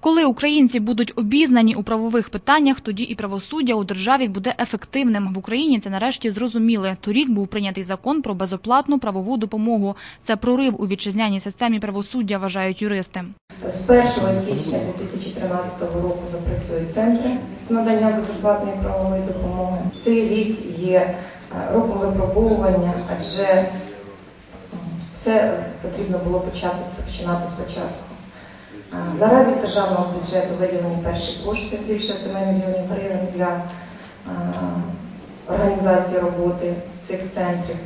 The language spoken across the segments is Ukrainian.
Коли українці будуть обізнані у правових питаннях, тоді і правосуддя у державі буде ефективним. В Україні це нарешті зрозуміли. Торік був прийнятий закон про безоплатну правову допомогу. Це прорив у вітчизняній системі правосуддя, вважають юристи. З 1 січня 2013 року запрацюють центри з надання безоплатної правової допомоги. Цей рік є е, роком випробовування, адже все потрібно було почати починати спочатку. Наразі з державного бюджету виділені перші кошти більше 7 мільйонів гривень для організації роботи цих центрів.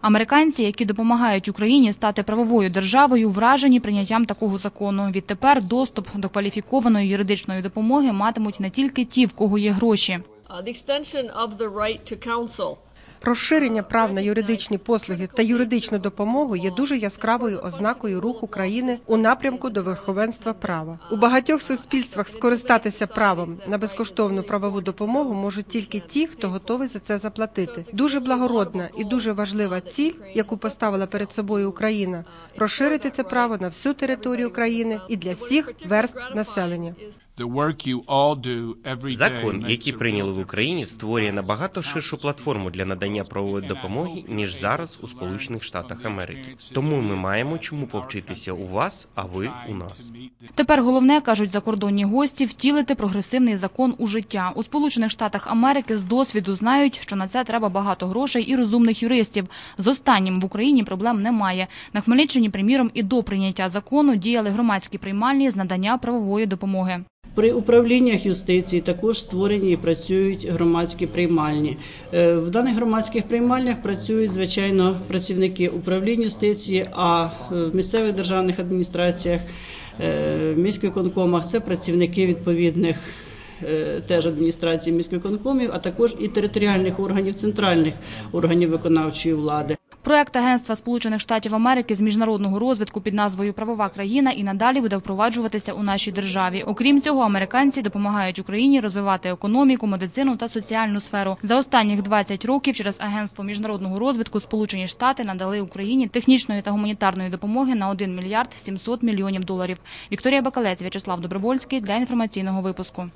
Американці, які допомагають Україні стати правовою державою, вражені прийняттям такого закону. Відтепер доступ до кваліфікованої юридичної допомоги матимуть не тільки ті, в кого є гроші. Uh, the extension of the right to counsel Розширення прав на юридичні послуги та юридичну допомогу є дуже яскравою ознакою руху країни у напрямку до верховенства права. У багатьох суспільствах скористатися правом на безкоштовну правову допомогу можуть тільки ті, хто готовий за це заплатити. Дуже благородна і дуже важлива ціль, яку поставила перед собою Україна, розширити це право на всю територію країни і для всіх верств населення. The work you all do every day Закон, який прийняли в Україні, створює набагато ширшу платформу для надання правової допомоги ніж зараз у Сполучених Штатах Америки. Тому ми маємо чому повчитися у вас, а ви у нас. Тепер головне, кажуть закордонні гості, втілити прогресивний закон у життя. У Сполучених Штатах Америки з досвіду знають, що на це треба багато грошей і розумних юристів. З останнім в Україні проблем немає. На Хмельниччині, приміром, і до прийняття закону діяли громадські приймальні з надання правової допомоги. При управліннях юстиції також створені і працюють громадські приймальні. Е, В даних громадських приймальнях працюють звичайно працівники управління юстиції, а в місцевих державних адміністраціях, е, в міськвиконкомах це працівники відповідних е, теж адміністрації міськвиконкомів, а також і територіальних органів центральних органів виконавчої влади. Проект Агентства Сполучених Штатів Америки з міжнародного розвитку під назвою Правова країна і надалі буде впроваджуватися у нашій державі. Окрім цього, американці допомагають Україні розвивати економіку, медицину та соціальну сферу. За останніх 20 років через Агентство міжнародного розвитку Сполучені Штати надали Україні технічної та гуманітарної допомоги на 1 мільярд 700 мільйонів доларів. Вікторія Бакалець, В'ячеслав Добровольський для інформаційного випуску.